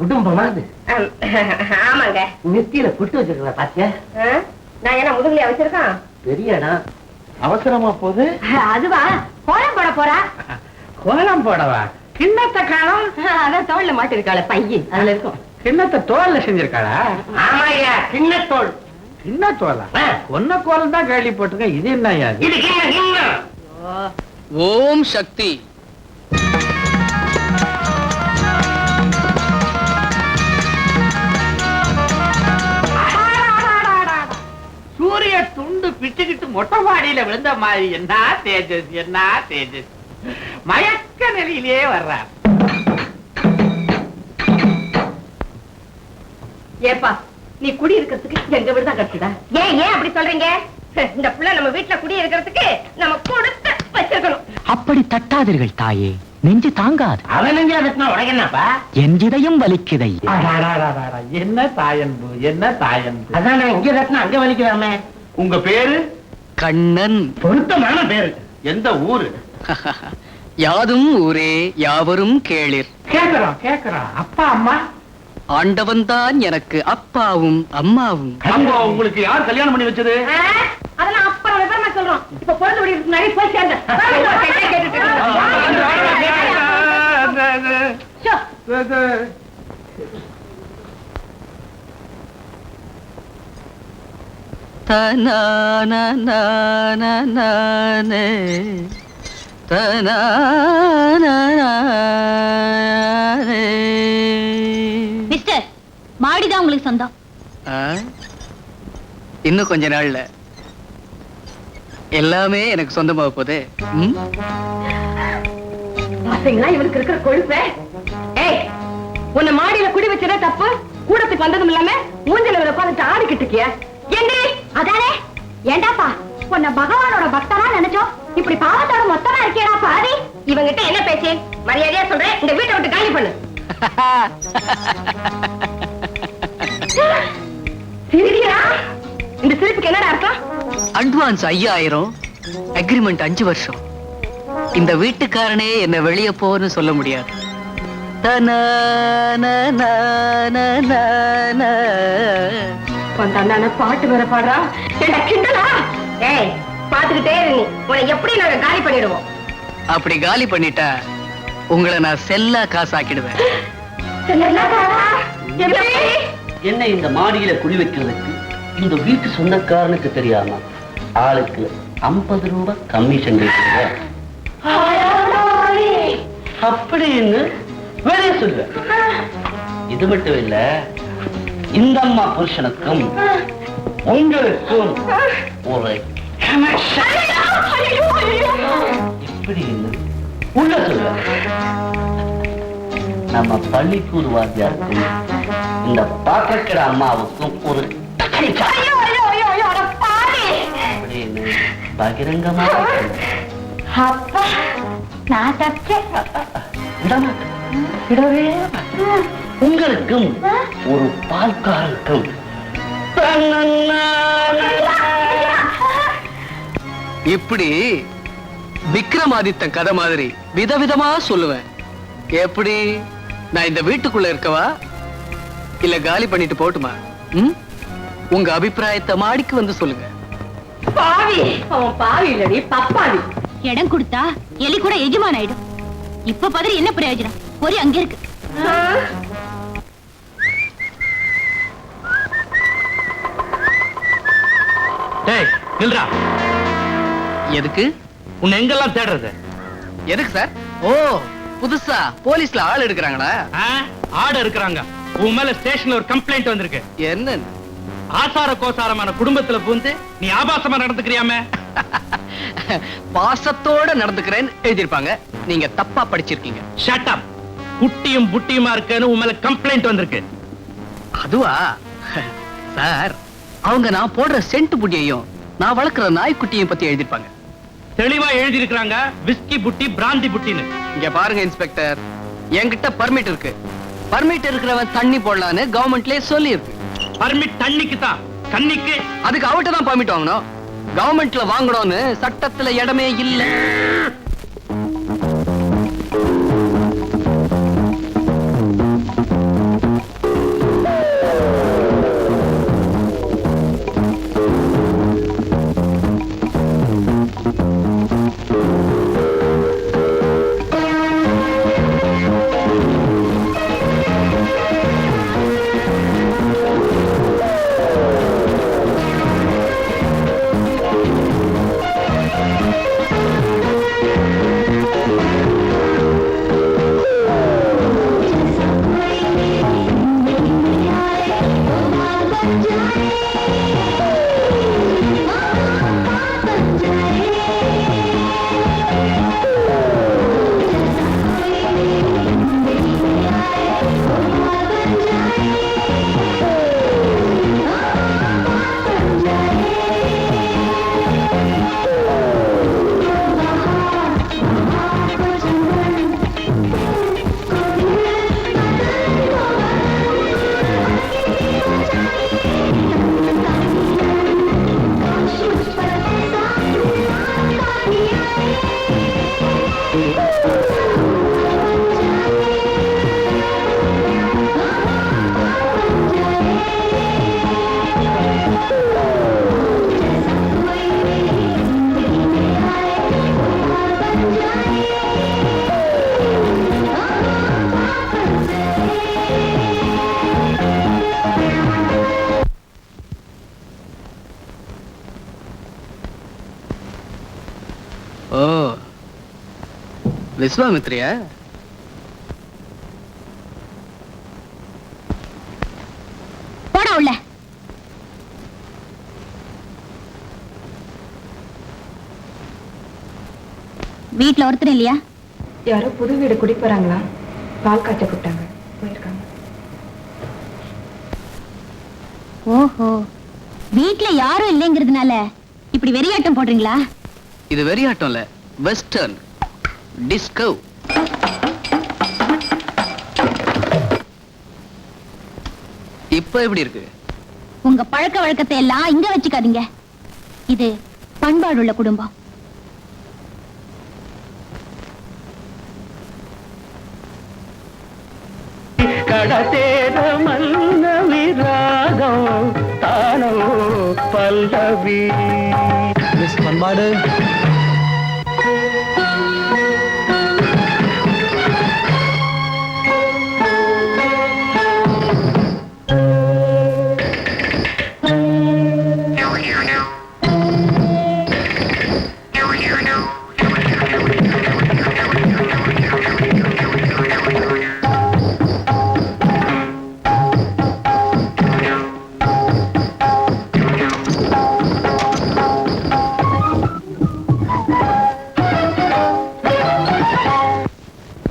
குடும்பமா அது? ஆம், ஆமாங்க. நெத்தியில பாத்தியா? நான் என்ன முதுகுலையா வச்சிருக்கோம்? பெரிய இடம் அவசரமா போகுது. அதுவா? கோலம் போட போறா? கோலம் போடவா? கிண்ணத்தை காணோம். அதான் தோல்ல மாட்டிருக்காள பையன். அதுல இருக்கும். கிண்ணத்தை தோல்ல செஞ்சிருக்காளா? ஆமாய்யா. கிண்ணத்தோல். கிண்ண தோலா ஒன்ன கோலம் தான் கேள்விப்பட்டிருக்கேன் இது என்ன ஓம் சக்தி. சூரிய துண்டு பிச்சுக்கிட்டு மொட்டை மாடியில விழுந்த மாதிரி என்ன தேஜஸ் என்ன தேஜஸ்? மயக்க நிலையிலே வர்றார். ஏப்பா நீ குடி இருக்கிறதுக்கு எங்க வீடு தான் கட்டுதா? ஏன் ஏன் அப்படி சொல்றீங்க? இந்த புள்ள நம்ம வீட்டுல குடி இருக்கிறதுக்கு நம்ம கொடுத்து வச்சிருக்கணும். அப்படி தட்டாதீர்கள் தாயே. நெஞ்சு தாங்காது. அவன் நெஞ்சா உனக்கு என்னப்பா? என் இதயம் வலிக்குதை. என்ன தாயன்பு என்ன தாயன்பு? அதான் இங்க வெட்டினா அங்க வலிக்கலாமே உங்க பேரு? கண்ணன். பொருத்தமான பேரு. எந்த ஊரு? யாதும் ஊரே யாவரும் கேளிர். கேக்குறோம் கேக்குறோம் அப்பா அம்மா? ஆண்டவன்தான் எனக்கு அப்பாவும் அம்மாவும் உங்களுக்கு யார் கல்யாணம் பண்ணி வச்சது? அதெல்லாம் அப்புறம் விவரமா சொல்றோம் இப்ப பொழுது விடியறதுக்கு முன்னாடி போய் சேர்ந்த கேட்டுட்டு இருக்கோம். ஷோ, தனானே மாடிதான் உங்களுக்கு சொந்தம். இன்னும் கொஞ்ச நாள்ல. எல்லாமே எனக்கு சொந்தமாக? பாத்தீங்களா இவனுக்கு இருக்கிற கொழுப்ப? ஏய் உன்னை மாடியில குடி வச்சதே தப்பு. கூடத்துக்கு வந்ததும் இல்லாம மூஞ்சல உட்காந்துட்டு ஆடிக்கிட்டு இருக்கிய? அதானே? ஏண்டாப்பா உன்னை பகவானோட பக்தனா நினைச்சோம் இப்படி பாவத்தோட மொத்தமா இருக்கேடா பாதி இவங்கிட்ட என்ன பேச்சு? மரியாதையா சொல்றேன். இந்த வீட்டை விட்டு காலி பண்ணு. சிரிக்கிறா இந்த சிரிப்புக்கு என்னடா அர்த்தம்? அட்வான்ஸ் ஐயாயிரம் அக்ரிமெண்ட் அஞ்சு வருஷம். இந்த வீட்டுக்காரனே என்ன வெளிய போன்னு சொல்ல முடியாது. பாட்டு வேற பாடுறா? கிண்டலா? ஏய் பாத்துக்கிட்டே நீ. உன்னை எப்படி நாங்க காலி பண்ணிடுவோம்? அப்படி காலி பண்ணிட்டா உங்களை நான் செல்லா காசாக்கிடுவேன். எப்படி? என்ன இந்த மாடியில குடி வைக்கிறதுக்கு இந்த வீட்டு சொந்தக்காரனுக்கு தெரியாம ஆளுக்கு ஐம்பது ரூபாய் கமிஷன் கேட்குங்க அப்படின்னு வெளியே சொல்லுவ. இது மட்டும் இல்ல இந்த அம்மா புருஷனுக்கும் உங்களுக்கும் ஒரு இப்படின்னு உள்ள சொல்லுவ. நம்ம பள்ளிக்கூடு வாத்தியாருக்கும் இந்த பாக்கக்கடை அம்மாவுக்கும் ஒரு பகிரங்கமா அப்பா நான் விடவே. உங்களுக்கும் ஒரு பால்காரருக்கும் இப்படி விக்ரமாதித்தன் கதை மாதிரி விதவிதமா சொல்லுவேன். எப்படி? நான் இந்த வீட்டுக்குள்ள இருக்கவா? இல்ல காலி பண்ணிட்டு போட்டுமா? ம்? உங்க அபிப்பிராயத்தை மாடிக்கு வந்து சொல்லுங்க. பாவி. அவன் பாவி இல்லடி பப்பாவி இடம் கொடுத்தா எலி கூட எஜமான் ஆயிடும். இப்ப பதறி என்ன பிரயோஜனம்? பொறி அங்க இருக்கு. டேய் நில்றா. எதுக்கு? உன்னை எங்கெல்லாம் தேடுறது? எதுக்கு சார்? ஓ. புதுசா போலீஸ்ல ஆள் எடுக்கிறாங்களா? ஆடு இருக்கிறாங்க உன் மேல ஸ்டேஷன்ல ஒரு கம்ப்ளைண்ட் வந்திருக்கு. என்ன? ஆசார கோசாரமான குடும்பத்துல பூந்து நீ ஆபாசமா நடந்துக்கிறியாமே? பாசத்தோட நடந்துக்கிறேன்னு எழுதியிருப்பாங்க. நீங்க தப்பா படிச்சிருக்கீங்க. ஷட் அப் குட்டியும் புட்டியுமா இருக்கேன்னு உன் மேல கம்ப்ளைண்ட் வந்திருக்கு. அதுவா? சார் அவங்க நான் போடுற சென்ட் புட்டியையும் நான் வளர்க்குற நாய்க்குட்டியையும் பத்தி எழுதியிருப்பாங்க. தெளிவா எழுதி இருக்கிறாங்க விஸ்கி புட்டி பிராந்தி புட்டின்னு. இங்க பாருங்க இன்ஸ்பெக்டர். என்கிட்ட பர்மிட் இருக்கு. பர்மிட் இருக்கிறவன் தண்ணி போடலான்னு கவர்மெண்ட்லயே சொல்லி இருக்கு பர்மிட் தண்ணிக்கு தான். கண்ணிக்கு அதுக்கு அவட்ட தான் பர்மிட் வாங்கணும். கவர்மெண்ட்ல வாங்கணும்னு சட்டத்துல இடமே இல்ல. விஸ்வாமித்ரியா போடா உள்ள. வீட்ல ஒருத்தர் இல்லையா? யாரோ புது வீடு குடி போறாங்களா? பால் காய்ச்ச கூப்பிட்டாங்க போயிருக்காங்க. ஓஹோ. வீட்ல யாரும் இல்லைங்கிறதுனால இப்படி வெறியாட்டம் போடுறீங்களா? இது வெறியாட்டம் இல்ல வெஸ்டர்ன் டிஸ்கோ இப்ப எப்படி இருக்கு? உங்க பழக்க வழக்கத்தை எல்லாம் இங்க வச்சுக்காதீங்க. இது பண்பாடுள்ள குடும்பம். கடத்தேர மன்னவி ராகம் தானோ பல்லவி. மிஸ் பண்பாடு.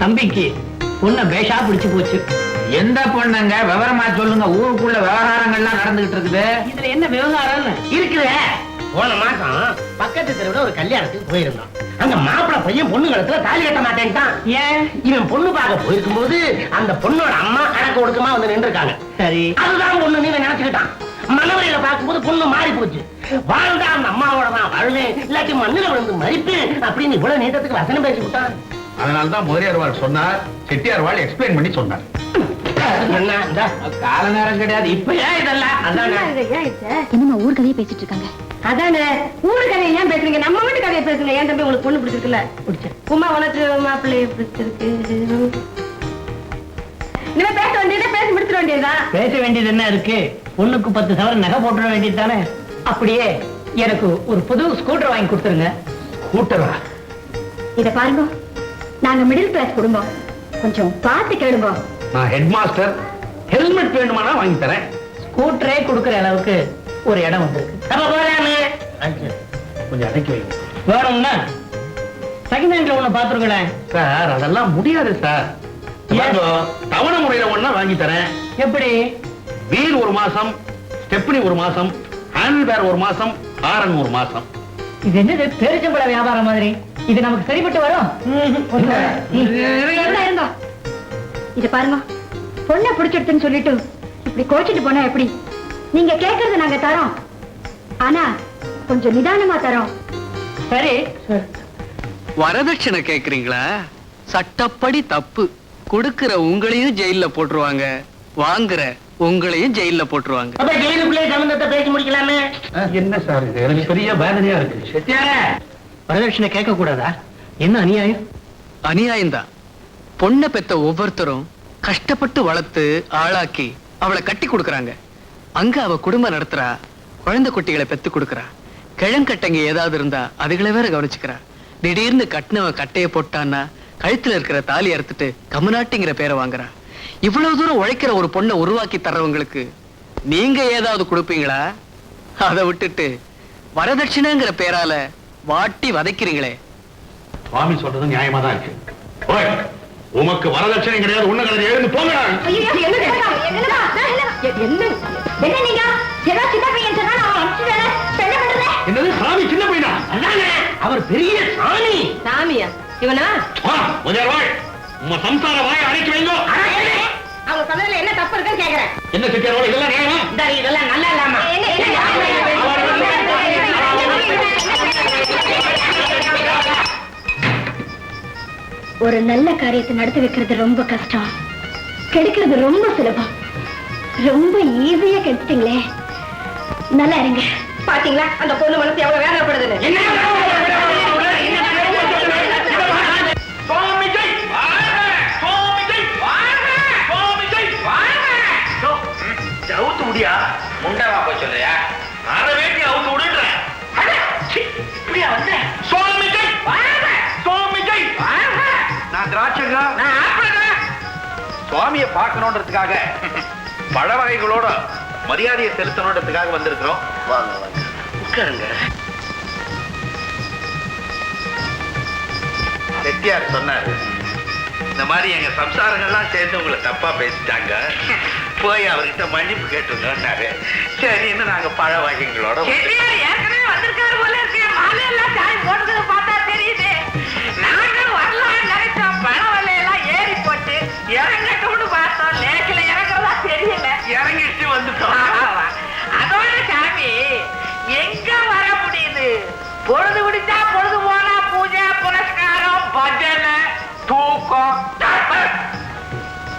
தம்பிக்கு பொண்ண பேஷா பிடிச்சு போச்சு. எந்த பொண்ணுங்க? விவரமா சொல்லுங்க. ஊருக்குள்ள விவகாரங்கள்லாம் நடந்துகிட்டு இருக்குது. இதுல என்ன விவகாரம் இருக்குதே. போன மாசம் பக்கத்து தெருவுல ஒரு கல்யாணத்துக்கு போயிருந்தோம். அங்க மாப்பிளை பையன் பொண்ணு கழுத்துல தாலி கட்ட மாட்டேன்ட்டான். ஏன்? இவன் பொண்ணு பார்க்க போயிருக்கும் போது அந்த பொண்ணோட அம்மா கணக்கு ஒடுக்கமா வந்து நின்றுருக்காங்க. சரி. அதுதான் பொண்ணு நீங்க நினைச்சுக்கிட்டான். மனவரையில பார்க்கும்போது பொண்ணு மாறி போச்சு. வாழ்ந்தா அந்த அம்மாவோட நான் வாழ்வேன். இல்லாட்டி மண்ணில விழுந்து மறிப்பேன் அப்படின்னு இவ்வளவு நீட்டத்துக்கு வசனம் பேசி விட்டான் அதனால தான் முதலியார்வாள் சொன்னார் செட்டியார்வாள் எக்ஸ்பிளைன் பண்ணி சொன்னார். கால நேரம் கிடையாது இப்ப ஏன் இதெல்லாம்? அதானே? என்னமா ஊர் கதையை பேசிட்டு இருக்காங்க. அதானே? ஊரு கதையை ஏன் பேசுறீங்க? நம்ம வீட்டு கதையை பேசுங்க. ஏன் தம்பி உங்களுக்கு பொண்ணு பிடிச்சிருக்குல்ல? உமா உனக்கு மாப்பிள்ளைய பிடிச்சிருக்கு. இனிமே பேச வேண்டியதை பேசி முடிச்சிட வேண்டியதுதான் பேச வேண்டியது என்ன இருக்கு? பொண்ணுக்கு பத்து சவரன் நகை போட்டுற வேண்டியது தானே? அப்படியே எனக்கு ஒரு புது ஸ்கூட்டர் வாங்கி கொடுத்துருங்க. கூட்டரா இத பாருங்க. நாங்க மிடில் கிளாஸ் குடும்பம். கொஞ்சம் பார்த்து கேளுங்க. நான் ஹெட் மாஸ்டர் ஹெல்மெட் வேணுமானா வாங்கி தரேன். ஸ்கூட்டரே கொடுக்கிற அளவுக்கு ஒரு இடம் வந்திருக்கு. நம்ம போலாமே. கொஞ்சம் அடக்கி வைங்க. வேணும்னா செகண்ட் ஹேண்ட்ல ஒண்ணு பாத்துருக்கேன் சார் அதெல்லாம் முடியாது சார்? தவணை முறையில ஒண்ணா வாங்கி தரேன். எப்படி? வீல் ஒரு மாசம் ஸ்டெப்னி ஒரு மாசம் ஹேண்டில் பேர் ஒரு மாசம் ஹாரன் ஒரு மாசம். இது என்னது? பேரிச்சம்பழ வியாபாரம் மாதிரி. இது நமக்கு சரிப்பட்டு வரும். இத பாருங்க. பொண்ணை பிடிச்சிடுதுன்னு சொல்லிட்டு இப்படி கோச்சிட்டு போனா எப்படி? நீங்க கேக்குறது நாங்க தரோம். ஆனா கொஞ்சம் நிதானமா தரோம். சரி. வரதட்சணை கேக்குறீங்களா? சட்டப்படி தப்பு. கொடுக்கிற உங்களையும் ஜெயில்ல போட்டுருவாங்க. வாங்குற உங்களையும் ஜெயில்ல போட்டுருவாங்க. அப்ப ஜெயிலுக்குள்ளே சம்பந்தத்தை பேசி முடிக்கலாமே. என்ன சார் இது? எனக்கு பெரிய வேதனையா இருக்கு. வரதட்சணை கேட்க கூடாதா என்ன அநியாயம்? அநியாயம்தான் பொண்ணை பெத்த ஒவ்வொருத்தரும் கஷ்டப்பட்டு வளர்த்து ஆளாக்கி அவளை கட்டி கொடுக்கறாங்க. அங்க அவ குடும்பம் நடத்துறா குழந்தை குட்டிகளை பெத்து கொடுக்குறா. கிழங்கட்டங்க ஏதாவது இருந்தா அதுகளை வேற கவனிச்சுக்கிறா. திடீர்னு கட்டினவன் கட்டையை போட்டான்னா கழுத்துல இருக்கிற தாலி அறுத்துட்டு கமுநாட்டிங்கிற பேரை வாங்குறா. இவ்வளவு தூரம் உழைக்கிற ஒரு பொண்ணை உருவாக்கி தர்றவங்களுக்கு நீங்க ஏதாவது கொடுப்பீங்களா? அதை விட்டுட்டு வரதட்சணைங்கிற பேரால வாட்டி வதைக்கிறீங்களே. சுவாமி சொல்றது நியாயமா தான் இருக்கு உமக்கு வரதட்சணை கிடையாது ஒண்ணு கிடையாது எழுந்து பண்றேன் என்னது? சாமி சின்ன பையனா? அதானே? அவர் பெரிய சாமி. சாமியா? இவனா? முதல் வாய். உங்க சம்சார வாயை அடைச்சு வைங்கோ. அவங்க சொன்னதுல என்ன தப்பு இருக்குன்னு கேக்குறேன். என்ன சித்தியாரோட இதெல்லாம் இதெல்லாம் நல்லா இல்லாம. ஒரு நல்ல காரியத்தை நடத்தி வைக்கிறது ரொம்ப கஷ்டம். கெடுக்கிறது ரொம்ப சுலபம். ரொம்ப ஈஸியா கெடுத்துட்டீங்களே. நல்லா இருங்க. பாத்தீங்களா? அந்த பொண்ணு மனசு எவ்வளவு வேதனைப்படுதுன்னு. பார்க்கணுன்றதுக்காக பழ வகைகளோட மரியாதையை செலுத்தணுன்றதுக்காக வந்திருக்கிறோம். வாங்க வாங்க. உட்காருங்க. செட்டியார் சொன்னாரு. இந்த மாதிரி எங்க சம்சாரங்கள்லாம் சேர்ந்து உங்களை தப்பா பேசிட்டாங்க. போய் அவர்கிட்ட மன்னிப்பு கேட்டுருங்கன்னாரு சரின்னு நாங்க பழ வகைகளோட பார்த்தா தெரியுது. நாங்களும் வரலாம்னு நினைச்சோம். பண விலையெல்லாம் ஏறி போச்சு. இறங்கிட்டு வந்துட்டோம். ஆமா. அதோட சாமி, எங்க வர முடியுது? பொழுது விடிச்சா பொழுது போனா பூஜை புனஸ்காரம் பஜனை தூக்கம்.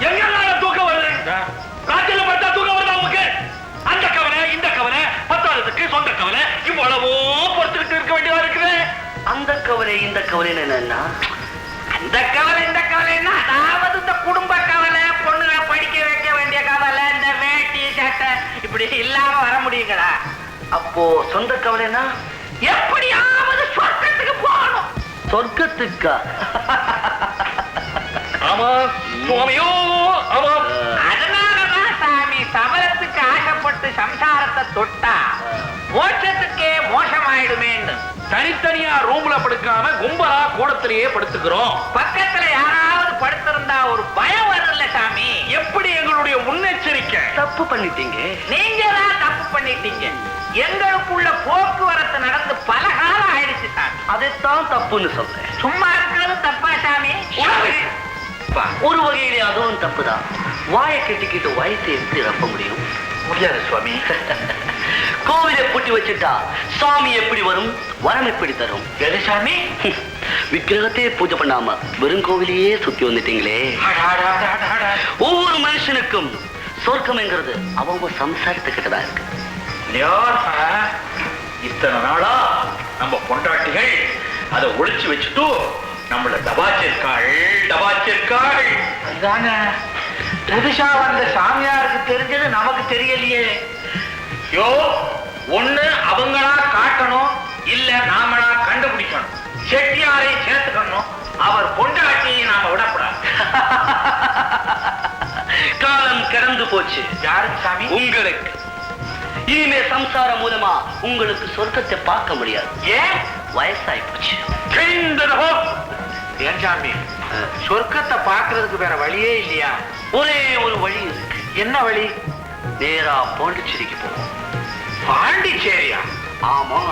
எங்கெல்லாம் தூக்கம் வருது? காய்ச்சல பார்த்தா தூக்கம் வருதா உங்களுக்கு அந்த கவலை இந்த கவலை பத்தாததுக்கு சொந்த கவலை இவ்வளவோ பொறுத்துக்கிட்டு இருக்க வேண்டியதா இருக்குது. அந்த கவலை இந்த கவலை என்னன்னா அந்த கவலை இந்த கவலைன்னா அதாவது இந்த குடும்ப கவலை பொண்ணுங்களை படிக்க வைக்க வேண்டிய கவலை இப்படி இல்லாம வர முடியுங்களா? அப்போ சொந்த கவலைனா எப்படியாவது சொர்க்கத்துக்கு போகணும். சொர்க்கத்துக்கா? ஆமா சுவாமியோ ஆமா. அதனாலதான் சாமி சபலத்துக்கு ஆசைப்பட்டு சம்சாரத்தை தொட்டா மோட்சத்துக்கே மோசமாயிடுமேன்னு. தனித்தனியா ரூம்ல படுக்காம கும்பலா கூடத்திலேயே படுத்துக்கிறோம். பக்கத்துல யாராவது படுத்திருந்தா ஒரு பயம் வரும்ல தப்பு பண்ணிட்டீங்க. நீங்க தான் தப்பு பண்ணிட்டீங்க. எங்களுக்குள்ள போக்குவரத்து நடந்து பல காலம் ஆயிடுச்சு சாமி அதைத்தான் தப்புன்னு சொல்றேன். சும்மா இருக்கிறது தப்பா சாமி? ஒரு வகையிலே அதுவும் தப்புதான் வாயை கட்டிக்கிட்டு வயசை எப்படி ரப்ப முடியும்? முடியாது சுவாமி. கோவிலை பூட்டி வச்சுட்டா சாமி எப்படி வரும்? வரம் எப்படி தரும்? எது சாமி? விக்கிரகத்தையே பூஜை பண்ணாம வெறும் கோவிலையே சுத்தி வந்துட்டீங்களே. ஒவ்வொரு மனுஷனுக்கும் சொர்க்கம்ங்கிறது அவங்க சம்சாரத்துக்கிட்ட தான் இருக்கு. ஞான, இத்தனை நாளா நம்ம பொண்டாட்டிகள் அதை ஒளிச்சு வச்சுட்டு நம்மள டபாச்சிருக்காள் டபாச்சிருக்காள் அதானே புதுசா வந்த சாமியாருக்கு தெரிஞ்சது நமக்கு தெரியலையே. யோ ஒண்ணு அவங்களா காட்டணும் இல்ல நாமளா கண்டுபிடிக்கணும். செட்டியாரை சேர்த்துக்கணும். அவர் பொண்டாட்டியை நாம விடக்கூடாது. காலம் கடந்து போச்சு. யாருக்கு சாமி? உங்களுக்கு. இனிமே சம்சாரம் மூலமா உங்களுக்கு சொர்க்கத்தை பார்க்க முடியாது. ஏன்? வயசாகி போச்சு. ஏன் சாமி? சொர்க்கத்தை பாக்குறதுக்கு வேற வழியே இல்லையா? ஒரே ஒரு வழி இருக்கு. என்ன வழி? நேரா பாண்டிச்சேரிக்கு போவோம் பாண்டிச்சேரியா? ஆமா.